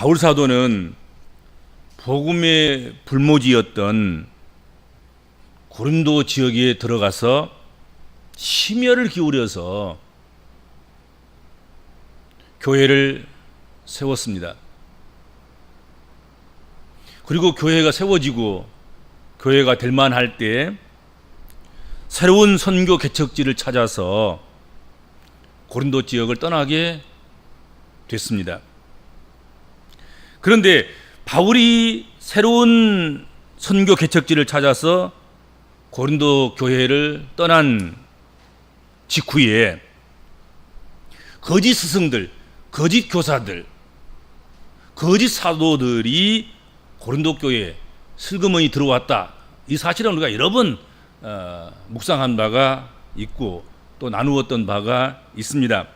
바울 사도는 복음의 불모지였던 고린도 지역에 들어가서 심혈을 기울여서 교회를 세웠습니다. 그리고 교회가 세워지고 교회가 될 만할 때 새로운 선교 개척지를 찾아서 고린도 지역을 떠나게 됐습니다. 그런데 바울이 새로운 선교 개척지를 찾아서 고린도 교회를 떠난 직후에 거짓 스승들, 거짓 교사들, 거짓 사도들이 고린도 교회에 슬그머니 들어왔다. 이 사실은 우리가 여러 번 어, 묵상한 바가 있고 또 나누었던 바가 있습니다.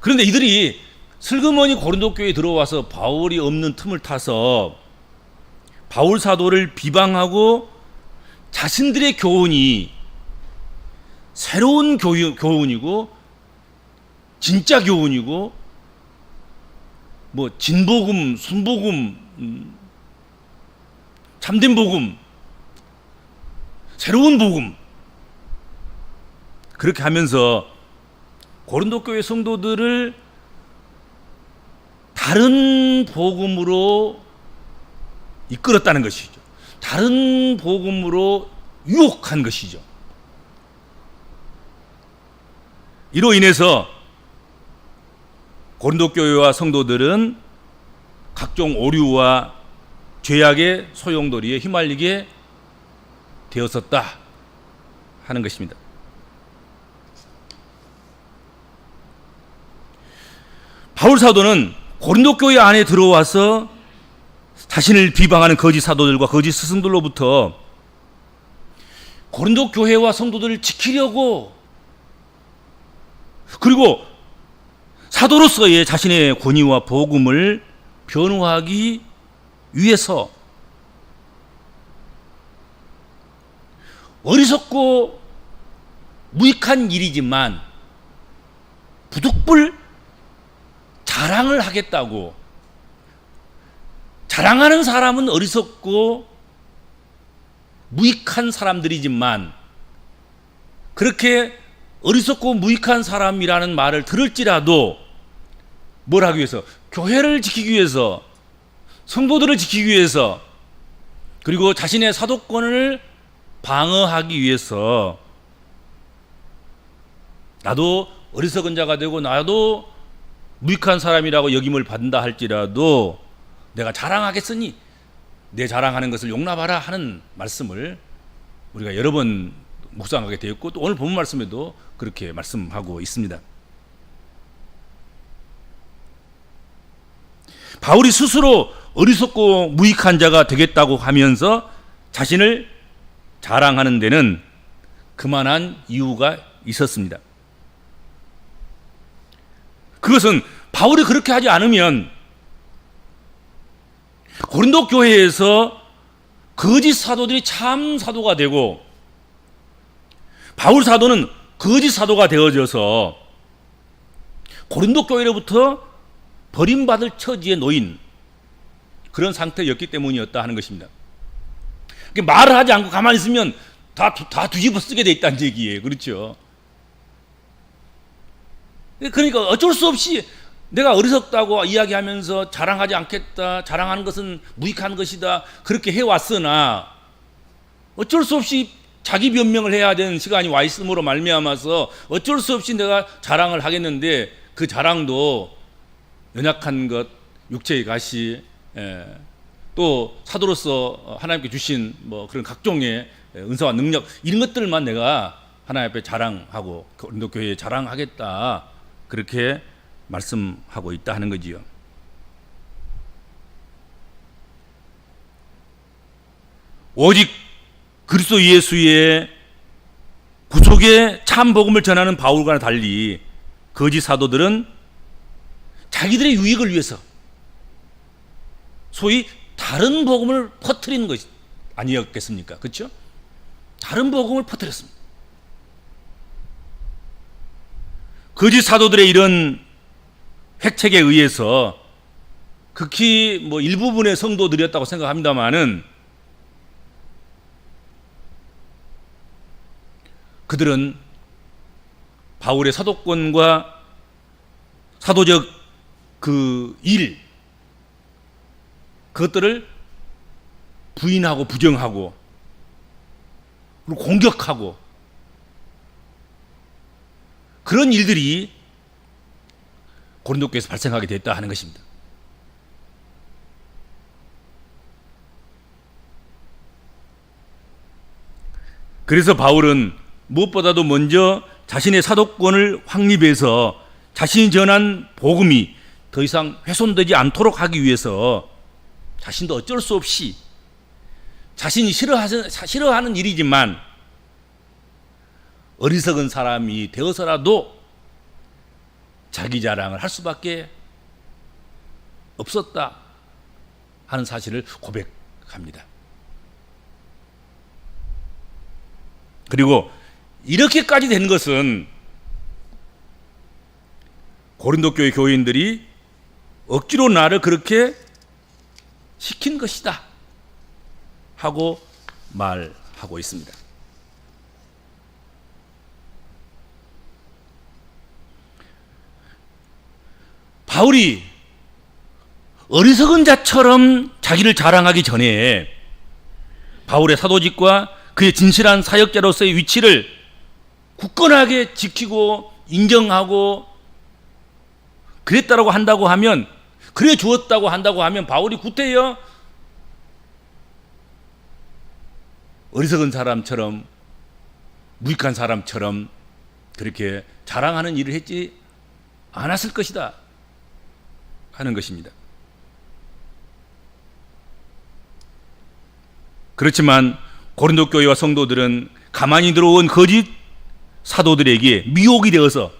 그런데 이들이 슬그머니 고린도 교회에 들어와서 바울이 없는 틈을 타서 바울 사도를 비방하고 자신들의 교훈이 새로운 교훈, 교훈이고 진짜 교훈이고 뭐 진복음, 순복음, 음, 참된 복음, 새로운 복음. 그렇게 하면서 고린도 교회 성도들을 다른 복음으로 이끌었다는 것이죠. 다른 복음으로 유혹한 것이죠. 이로 인해서 고린도 교회와 성도들은 각종 오류와 죄악의 소용돌이에 휘말리게 되었었다 하는 것입니다. 바울 사도는 고린도 교회 안에 들어와서 자신을 비방하는 거짓 사도들과 거짓 스승들로부터 고린도 교회와 성도들을 지키려고 그리고 사도로서의 자신의 권위와 복음을 변호하기 위해서 어리석고 무익한 일이지만 부득불 자랑을 하겠다고. 자랑하는 사람은 어리석고 무익한 사람들이지만 그렇게 어리석고 무익한 사람이라는 말을 들을지라도 뭘 하기 위해서? 교회를 지키기 위해서 성도들을 지키기 위해서 그리고 자신의 사도권을 방어하기 위해서 나도 어리석은 자가 되고 나도 무익한 사람이라고 여김을 받는다 할지라도 내가 자랑하겠으니 내 자랑하는 것을 용납하라 하는 말씀을 우리가 여러 번 묵상하게 되었고 또 오늘 본 말씀에도 그렇게 말씀하고 있습니다. 바울이 스스로 어리석고 무익한 자가 되겠다고 하면서 자신을 자랑하는 데는 그만한 이유가 있었습니다. 그것은 바울이 그렇게 하지 않으면 고린도 교회에서 거짓 사도들이 참 사도가 되고 바울 사도는 거짓 사도가 되어져서 고린도 교회로부터 버림받을 처지에 놓인 그런 상태였기 때문이었다 하는 것입니다. 말을 하지 않고 가만히 있으면 다, 다 뒤집어 쓰게 돼 있다는 얘기예요. 그렇죠? 그러니까 어쩔 수 없이 내가 어리석다고 이야기하면서 자랑하지 않겠다. 자랑하는 것은 무익한 것이다. 그렇게 해왔으나 어쩔 수 없이 자기 변명을 해야 되는 시간이 와 있음으로 말미암아서 어쩔 수 없이 내가 자랑을 하겠는데 그 자랑도 연약한 것, 육체의 가시, 예, 또 사도로서 하나님께 주신 뭐 그런 각종의 은사와 능력 이런 것들만 내가 하나님 앞에 자랑하고 고린도 교회에 자랑하겠다 그렇게 말씀하고 있다 하는 거지요. 오직 그리스도 예수의 구속의 참 복음을 전하는 바울과 달리 거짓 사도들은 자기들의 유익을 위해서 소위 다른 복음을 퍼뜨리는 것이 아니었겠습니까? 그렇죠? 다른 복음을 퍼뜨렸습니다. 거짓 사도들의 이런 획책에 의해서 극히 뭐 일부분의 성도들이었다고 생각합니다만은 그들은 바울의 사도권과 사도적 그 일, 그것들을 부인하고 부정하고 그리고 공격하고 그런 일들이 고린도교에서 발생하게 됐다 하는 것입니다. 그래서 바울은 무엇보다도 먼저 자신의 사도권을 확립해서 자신이 전한 복음이 더 이상 훼손되지 않도록 하기 위해서 자신도 어쩔 수 없이 자신이 싫어하는, 싫어하는 일이지만 어리석은 사람이 되어서라도 자기 자랑을 할 수밖에 없었다 하는 사실을 고백합니다. 그리고 이렇게까지 된 것은 고린도 교회 교인들이 억지로 나를 그렇게 시킨 것이다 하고 말하고 있습니다. 바울이 어리석은 자처럼 자기를 자랑하기 전에 바울의 사도직과 그의 진실한 사역자로서의 위치를 굳건하게 지키고 인정하고 그랬다고 한다고 하면 그래 주었다고 한다고 하면 바울이 구태여 어리석은 사람처럼 무익한 사람처럼 그렇게 자랑하는 일을 했지 않았을 것이다 하는 것입니다. 그렇지만 고린도 교회와 성도들은 가만히 들어온 거짓 사도들에게 미혹이 되어서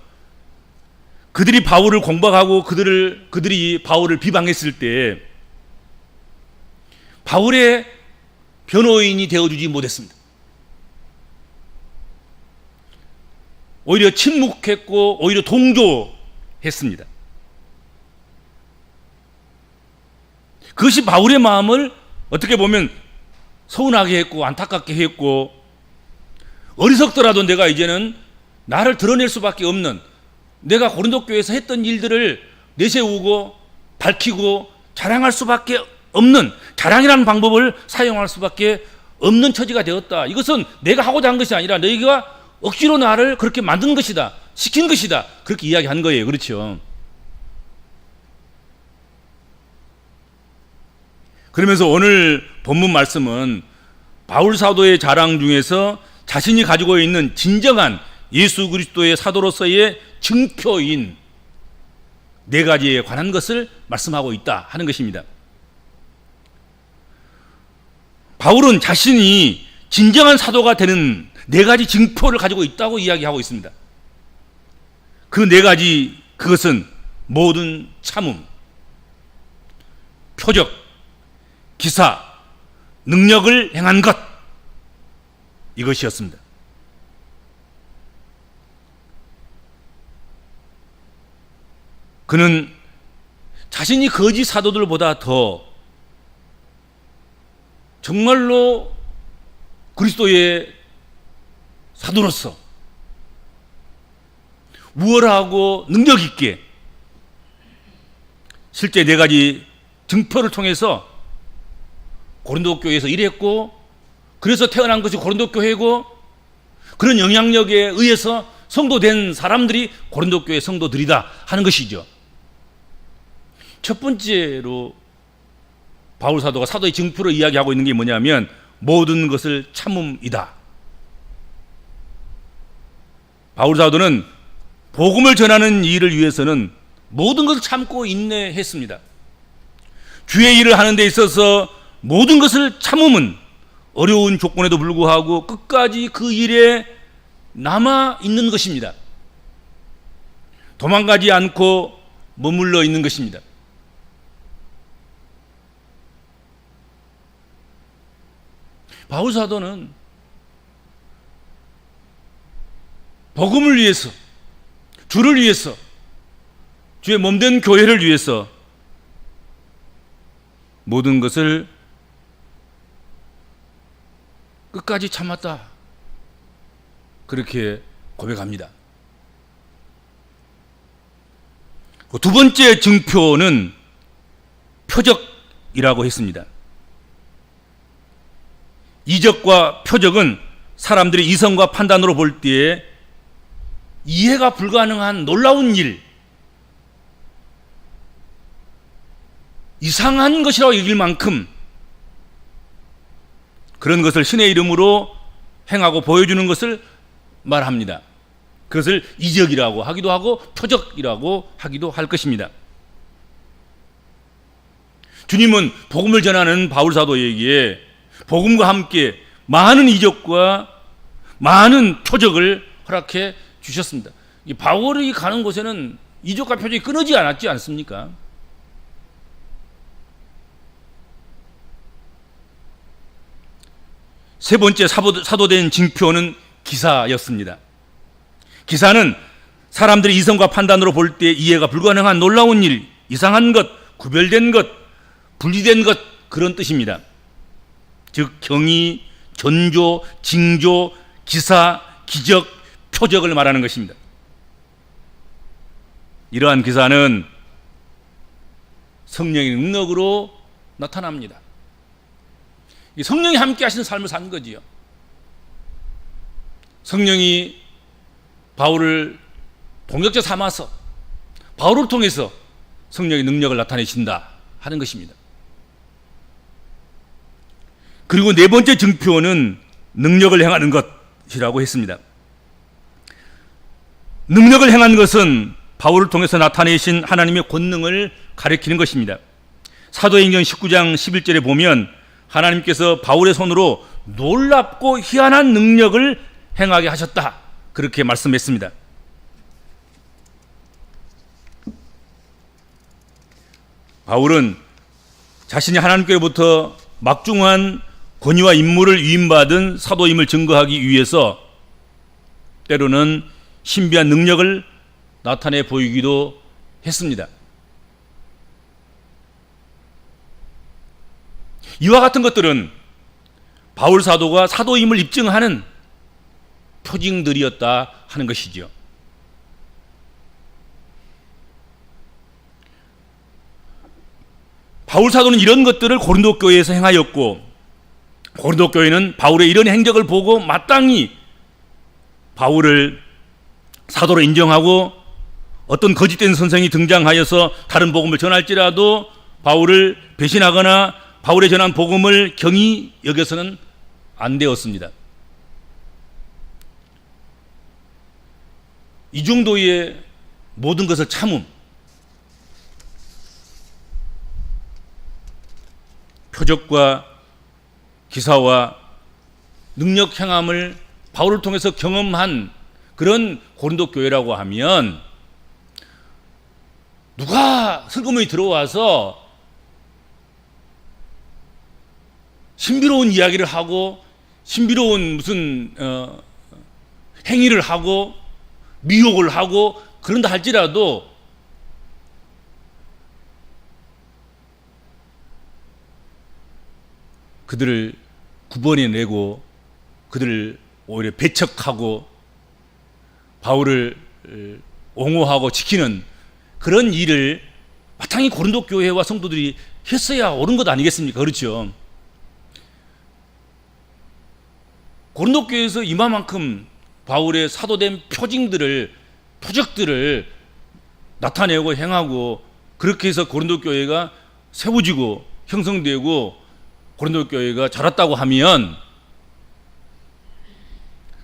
그들이 바울을 공박하고 그들을 그들이 바울을 비방했을 때 바울의 변호인이 되어주지 못했습니다. 오히려 침묵했고 오히려 동조했습니다. 그것이 바울의 마음을 어떻게 보면 서운하게 했고 안타깝게 했고 어리석더라도 내가 이제는 나를 드러낼 수밖에 없는 내가 고린도 교회에서 했던 일들을 내세우고 밝히고 자랑할 수밖에 없는 자랑이라는 방법을 사용할 수밖에 없는 처지가 되었다. 이것은 내가 하고자 한 것이 아니라 너희가 억지로 나를 그렇게 만든 것이다. 시킨 것이다. 그렇게 이야기한 거예요. 그렇죠. 그러면서 오늘 본문 말씀은 바울 사도의 자랑 중에서 자신이 가지고 있는 진정한 예수 그리스도의 사도로서의 증표인 네 가지에 관한 것을 말씀하고 있다 하는 것입니다. 바울은 자신이 진정한 사도가 되는 네 가지 증표를 가지고 있다고 이야기하고 있습니다. 그 네 가지 그것은 모든 참음, 표적, 기사, 능력을 행한 것 이것이었습니다. 그는 자신이 거짓 사도들보다 더 정말로 그리스도의 사도로서 우월하고 능력 있게 실제 네 가지 증표를 통해서 고린도 교회에서 일했고 그래서 태어난 것이 고린도 교회고 그런 영향력에 의해서 성도된 사람들이 고린도 교회 성도들이다 하는 것이죠. 첫 번째로 바울 사도가 사도의 증표로 이야기하고 있는 게 뭐냐면 모든 것을 참음이다. 바울 사도는 복음을 전하는 일을 위해서는 모든 것을 참고 인내했습니다. 주의 일을 하는 데 있어서 모든 것을 참음은 어려운 조건에도 불구하고 끝까지 그 일에 남아 있는 것입니다. 도망가지 않고 머물러 있는 것입니다. 바울 사도는 복음을 위해서 주를 위해서 주의 몸된 교회를 위해서 모든 것을 끝까지 참았다. 그렇게 고백합니다. 그두 번째 증표는 표적이라고 했습니다. 이적과 표적은 사람들이 이성과 판단으로 볼 때에 이해가 불가능한 놀라운 일, 이상한 것이라고 여길 만큼 그런 것을 신의 이름으로 행하고 보여주는 것을 말합니다. 그것을 이적이라고 하기도 하고 표적이라고 하기도 할 것입니다. 주님은 복음을 전하는 바울 사도에게 복음과 함께 많은 이적과 많은 표적을 허락해 주셨습니다. 이 바울이 가는 곳에는 이적과 표적이 끊어지지 않았지 않습니까? 세 번째 사도된 징표는 기사였습니다. 기사는 사람들이 이성과 판단으로 볼 때 이해가 불가능한 놀라운 일, 이상한 것, 구별된 것, 분리된 것 그런 뜻입니다. 즉 경이, 전조, 징조, 기사, 기적, 표적을 말하는 것입니다. 이러한 기사는 성령의 능력으로 나타납니다. 성령이 함께 하시는 삶을 사는 거지요. 성령이 바울을 동역자 삼아서 바울을 통해서 성령의 능력을 나타내신다 하는 것입니다. 그리고 네 번째 증표는 능력을 행하는 것이라고 했습니다. 능력을 행한 것은 바울을 통해서 나타내신 하나님의 권능을 가리키는 것입니다. 사도행전 19장 11절에 보면 하나님께서 바울의 손으로 놀랍고 희한한 능력을 행하게 하셨다. 그렇게 말씀했습니다. 바울은 자신이 하나님께로부터 막중한 권위와 임무를 위임받은 사도임을 증거하기 위해서 때로는 신비한 능력을 나타내 보이기도 했습니다. 이와 같은 것들은 바울 사도가 사도임을 입증하는 표징들이었다 하는 것이지요. 바울 사도는 이런 것들을 고린도 교회에서 행하였고 고린도 교회는 바울의 이런 행적을 보고 마땅히 바울을 사도로 인정하고 어떤 거짓된 선생이 등장하여서 다른 복음을 전할지라도 바울을 배신하거나 바울의 전한 복음을 경히 여겨서는 안 되었습니다. 이 정도의 모든 것을 참음, 표적과 기사와 능력 행함을 바울을 통해서 경험한 그런 고린도 교회라고 하면 누가 슬그머니 들어와서 신비로운 이야기를 하고 신비로운 무슨 어, 행위를 하고 미혹을 하고 그런다 할지라도 그들을 구번해내고 그들을 오히려 배척하고 바울을 옹호하고 지키는 그런 일을 마땅히 고린도 교회와 성도들이 했어야 옳은 것 아니겠습니까? 그렇죠. 고린도 교회에서 이만큼 바울의 사도된 표징들을 표적들을 나타내고 행하고 그렇게 해서 고린도 교회가 세워지고 형성되고 고린도 교회가 자랐다고 하면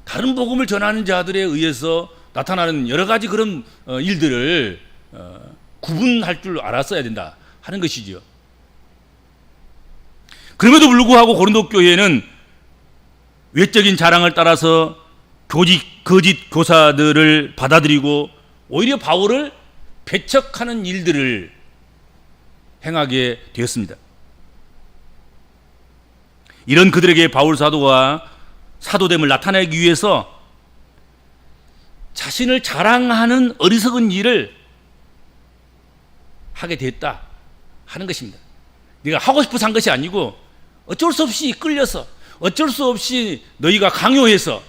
다른 복음을 전하는 자들에 의해서 나타나는 여러 가지 그런 어, 일들을 어, 구분할 줄 알았어야 된다 하는 것이죠. 그럼에도 불구하고 고린도 교회는 외적인 자랑을 따라서 교직 거짓 교사들을 받아들이고 오히려 바울을 배척하는 일들을 행하게 되었습니다. 이런 그들에게 바울 사도가 사도됨을 나타내기 위해서 자신을 자랑하는 어리석은 일을 하게 됐다 하는 것입니다. 네가 하고 싶어서 한 것이 아니고 어쩔 수 없이 끌려서 어쩔 수 없이 너희가 강요해서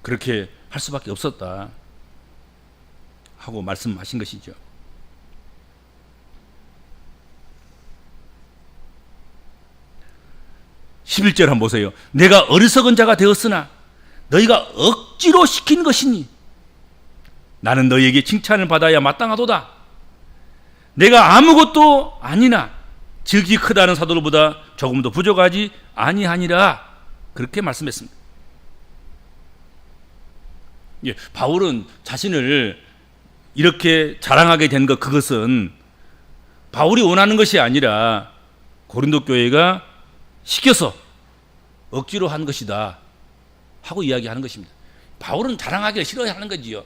그렇게 할 수밖에 없었다 하고 말씀하신 것이죠. 11절 한번 보세요. 내가 어리석은 자가 되었으나 너희가 억지로 시킨 것이니 나는 너희에게 칭찬을 받아야 마땅하도다. 내가 아무것도 아니나 즉이 크다는 사도로보다 조금도 부족하지 아니하니라 그렇게 말씀했습니다. 예, 바울은 자신을 이렇게 자랑하게 된 것 그것은 바울이 원하는 것이 아니라 고린도 교회가 시켜서 억지로 한 것이다 하고 이야기하는 것입니다. 바울은 자랑하기를 싫어하는 거지요.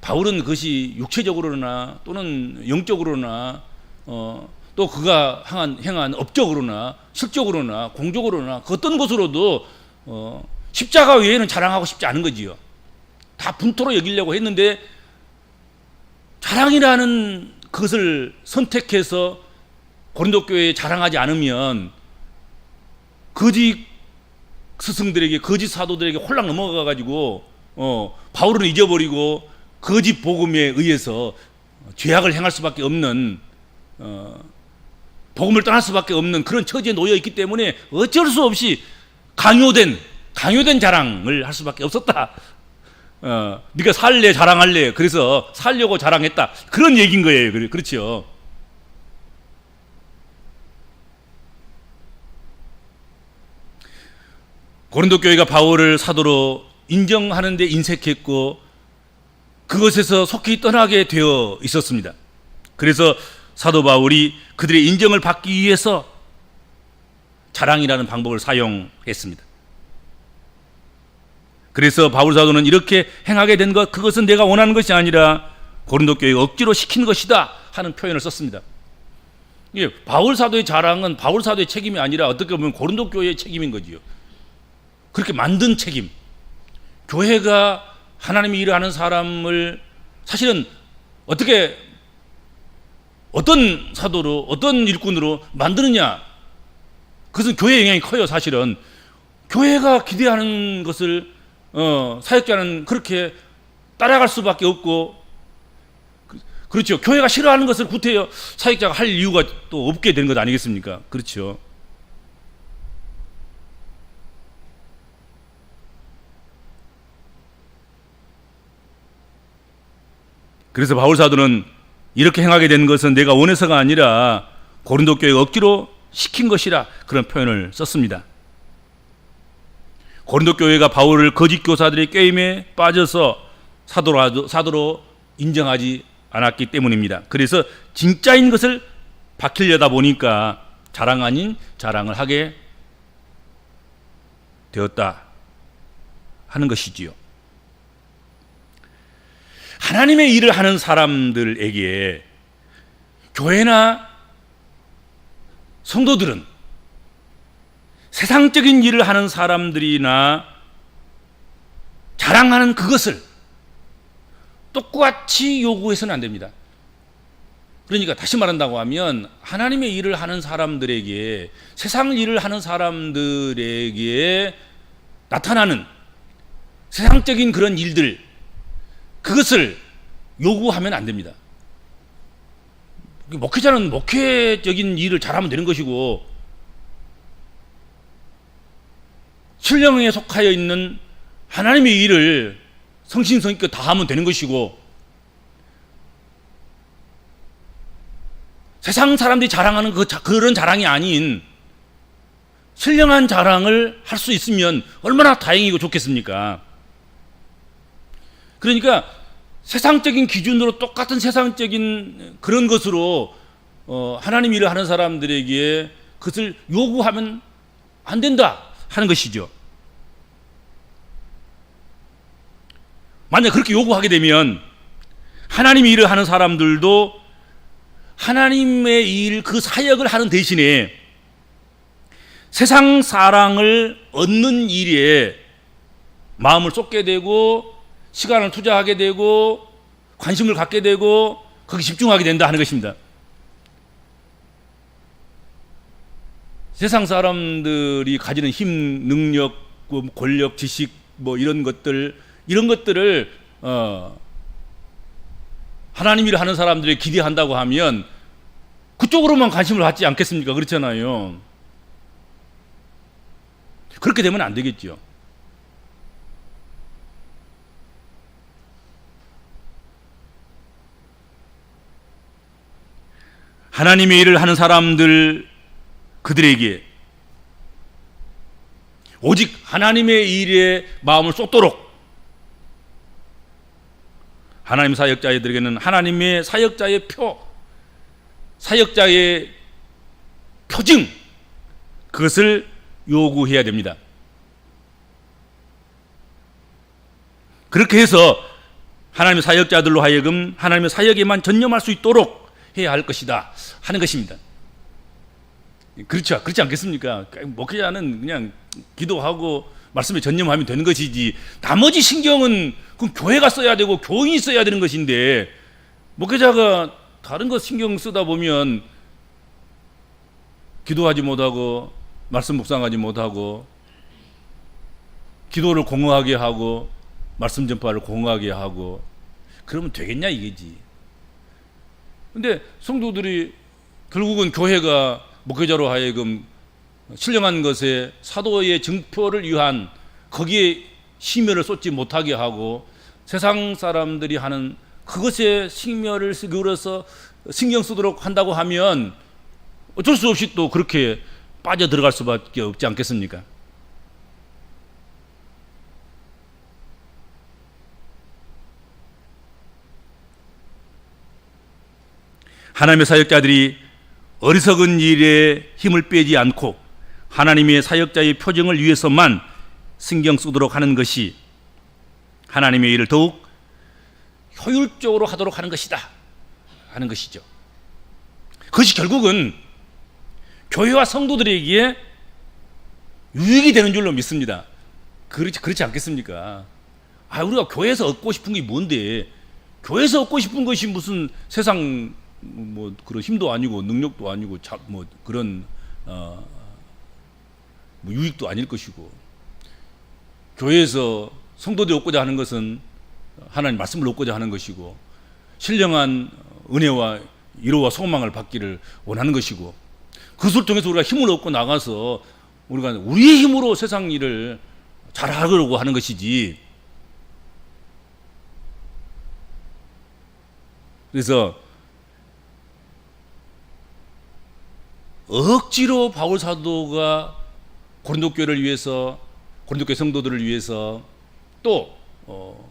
바울은 그것이 육체적으로나 또는 영적으로나 어, 또 그가 행한, 행한 업적으로나 실적으로나 공적으로나 그 어떤 것으로도 어, 십자가 외에는 자랑하고 싶지 않은 거지요. 다 분토로 여기려고 했는데 자랑이라는 것을 선택해서 고린도 교회에 자랑하지 않으면 거짓 스승들에게 거짓 사도들에게 홀랑 넘어가 가지고 어, 바울은 잊어버리고 거짓 복음에 의해서 죄악을 행할 수밖에 없는 어, 복음을 떠날 수밖에 없는 그런 처지에 놓여 있기 때문에 어쩔 수 없이 강요된 강요된 자랑을 할 수밖에 없었다. 어, 네가 살래 자랑할래. 그래서 살려고 자랑했다. 그런 얘기인 거예요. 그렇죠. 고린도 교회가 바울을 사도로 인정하는 데 인색했고 그것에서 속히 떠나게 되어 있었습니다. 그래서 사도 바울이 그들의 인정을 받기 위해서 자랑이라는 방법을 사용했습니다. 그래서 바울 사도는 이렇게 행하게 된 것 그것은 내가 원하는 것이 아니라 고린도 교회가 억지로 시킨 것이다 하는 표현을 썼습니다. 예, 바울 사도의 자랑은 바울 사도의 책임이 아니라 어떻게 보면 고린도 교회의 책임인 거지요. 그렇게 만든 책임. 교회가 하나님의 일을 하는 사람을 사실은 어떻게 어떤 사도로 어떤 일꾼으로 만드느냐. 그것은 교회의 영향이 커요 사실은. 교회가 기대하는 것을 어, 사역자는 그렇게 따라갈 수밖에 없고. 그- 그렇죠. 교회가 싫어하는 것을 구태여 사역자가 할 이유가 또 없게 되는 것 아니겠습니까? 그렇죠 그래서 바울 사도는 이렇게 행하게 된 것은 내가 원해서가 아니라 고린도 교회가 억지로 시킨 것이라 그런 표현을 썼습니다. 고린도 교회가 바울을 거짓 교사들의 게임에 빠져서 사도로, 사도로 인정하지 않았기 때문입니다. 그래서 진짜인 것을 밝히려다 보니까 자랑 아닌 자랑을 하게 되었다 하는 것이지요. 하나님의 일을 하는 사람들에게 교회나 성도들은 세상적인 일을 하는 사람들이나 자랑하는 그것을 똑같이 요구해서는 안 됩니다. 그러니까 다시 말한다고 하면 하나님의 일을 하는 사람들에게 세상 일을 하는 사람들에게 나타나는 세상적인 그런 일들 그것을 요구하면 안 됩니다. 목회자는 목회적인 일을 잘하면 되는 것이고 신령에 속하여 있는 하나님의 일을 성신성의껏 다 하면 되는 것이고 세상 사람들이 자랑하는 그 자- 그런 자랑이 아닌 신령한 자랑을 할 수 있으면 얼마나 다행이고 좋겠습니까? 그러니까 세상적인 기준으로 똑같은 세상적인 그런 것으로 어, 하나님 일을 하는 사람들에게 그것을 요구하면 안 된다 하는 것이죠. 만약 그렇게 요구하게 되면 하나님 일을 하는 사람들도 하나님의 일 그 사역을 하는 대신에 세상 사랑을 얻는 일에 마음을 쏟게 되고 시간을 투자하게 되고 관심을 갖게 되고 거기 집중하게 된다 하는 것입니다. 세상 사람들이 가지는 힘, 능력, 뭐 권력, 지식 뭐 이런 것들 이런 것들을 어 하나님 일을 하는 사람들이 기대한다고 하면 그쪽으로만 관심을 갖지 않겠습니까? 그렇잖아요. 그렇게 되면 안 되겠죠. 하나님의 일을 하는 사람들 그들에게 오직 하나님의 일에 마음을 쏟도록 하나님 사역자들에게는 하나님의 사역자의 표, 사역자의 표징 그것을 요구해야 됩니다. 그렇게 해서 하나님의 사역자들로 하여금 하나님의 사역에만 전념할 수 있도록 해야 할 것이다 하는 것입니다. 그렇죠. 그렇지 않겠습니까? 목회자는 그냥 기도하고 말씀에 전념하면 되는 것이지 나머지 신경은 그 교회가 써야 되고 교인이 써야 되는 것인데 목회자가 다른 것 신경 쓰다 보면 기도하지 못하고 말씀 묵상하지 못하고 기도를 공허하게 하고 말씀 전파를 공허하게 하고 그러면 되겠냐 이게지. 근데 성도들이 결국은 교회가 목회자로 하여금 신령한 것에 사도의 증표를 위한 거기에 심혈을 쏟지 못하게 하고 세상 사람들이 하는 그것에 심혈을 기울여서 신경 쓰도록 한다고 하면 어쩔 수 없이 또 그렇게 빠져 들어갈 수밖에 없지 않겠습니까? 하나님의 사역자들이 어리석은 일에 힘을 빼지 않고 하나님의 사역자의 표정을 위해서만 신경 쓰도록 하는 것이 하나님의 일을 더욱 효율적으로 하도록 하는 것이다 하는 것이죠. 그것이 결국은 교회와 성도들에게 유익이 되는 줄로 믿습니다. 그렇지 그렇지 않겠습니까? 아 우리가 교회에서 얻고 싶은 게 뭔데? 교회에서 얻고 싶은 것이 무슨 세상 뭐 그런 힘도 아니고 능력도 아니고 자, 뭐 그런 어, 뭐 유익도 아닐 것이고 교회에서 성도들이 얻고자 하는 것은 하나님 말씀을 얻고자 하는 것이고 신령한 은혜와 위로와 소망을 받기를 원하는 것이고 그것을 통해서 우리가 힘을 얻고 나가서 우리가 우리의 힘으로 세상 일을 잘하려고 하는 것이지. 그래서 억지로 바울 사도가 고린도 교회를 위해서 고린도 교회 성도들을 위해서 또 어,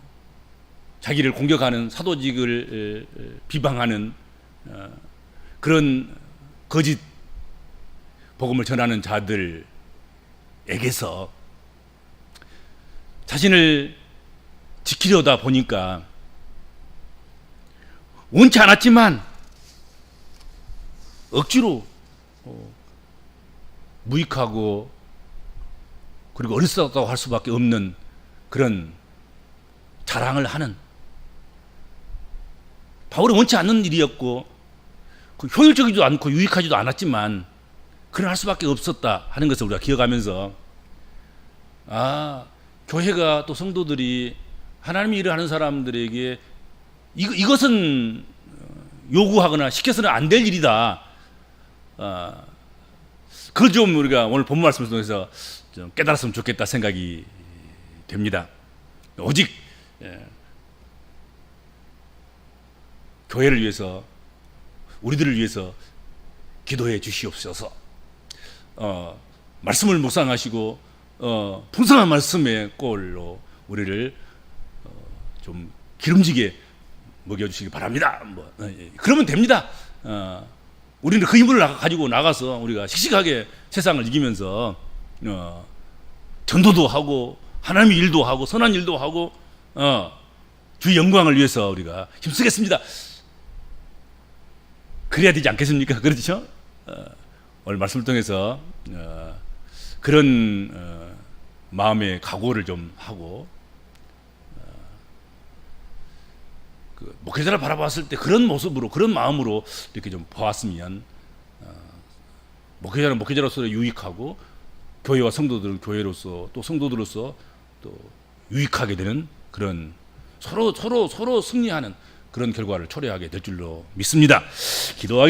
자기를 공격하는 사도직을 비방하는 어, 그런 거짓 복음을 전하는 자들에게서 자신을 지키려다 보니까 원치 않았지만 억지로 어, 무익하고 그리고 어리석다고 할 수밖에 없는 그런 자랑을 하는 바울이 원치 않는 일이었고 그 효율적이지도 않고 유익하지도 않았지만 그런 할 수밖에 없었다 하는 것을 우리가 기억하면서 아 교회가 또 성도들이 하나님의 일을 하는 사람들에게 이, 이것은 요구하거나 시켜서는 안 될 일이다. 아, 그걸 좀 우리가 오늘 본 말씀을 통해서 좀 깨달았으면 좋겠다 생각이 됩니다. 오직 예, 교회를 위해서 우리들을 위해서 기도해 주시옵소서. 어, 말씀을 묵상하시고 어, 풍성한 말씀의 꼴로 우리를 어, 좀 기름지게 먹여주시기 바랍니다. 뭐, 어, 예. 그러면 됩니다. 어, 우리는 그 힘을 가지고 나가서 우리가 씩씩하게 세상을 이기면서 어, 전도도 하고 하나님의 일도 하고 선한 일도 하고 어, 주 영광을 위해서 우리가 힘쓰겠습니다. 그래야 되지 않겠습니까? 그렇죠? 어, 오늘 말씀을 통해서 어, 그런 어, 마음의 각오를 좀 하고 그 목회자를 바라봤을 때 그런 모습으로 그런 마음으로 이렇게 좀 보았으면 어, 목회자는 목회자로서 유익하고 교회와 성도들은 교회로서 또 성도들로서 또 유익하게 되는 그런 서로 서로 서로 승리하는 그런 결과를 초래하게 될 줄로 믿습니다. 기도하기